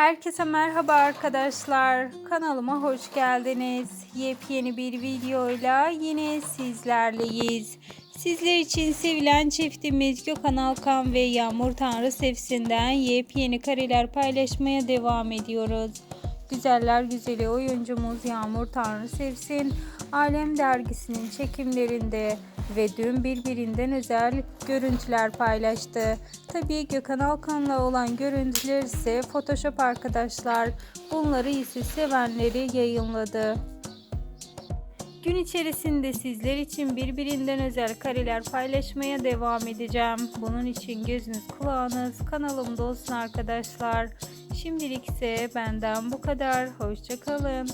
Herkese merhaba arkadaşlar. Kanalıma hoş geldiniz. Yepyeni bir videoyla yine sizlerleyiz. Sizler için sevilen çiftimiz Gökhan Alkan ve Yağmur Tanrı Sevsin'den yepyeni kareler paylaşmaya devam ediyoruz. Güzeller güzeli oyuncumuz Yağmur Tanrı Sevsin, Alem Dergisi'nin çekimlerinde ve dün birbirinden özel görüntüler paylaştı. Tabii Gökhan Alkan'la olan görüntüler ise Photoshop arkadaşlar. Bunları ise sevenleri yayınladı. Gün içerisinde sizler için birbirinden özel kareler paylaşmaya devam edeceğim. Bunun için gözünüz kulağınız kanalımda olsun arkadaşlar. Şimdilik ise benden bu kadar. Hoşçakalın.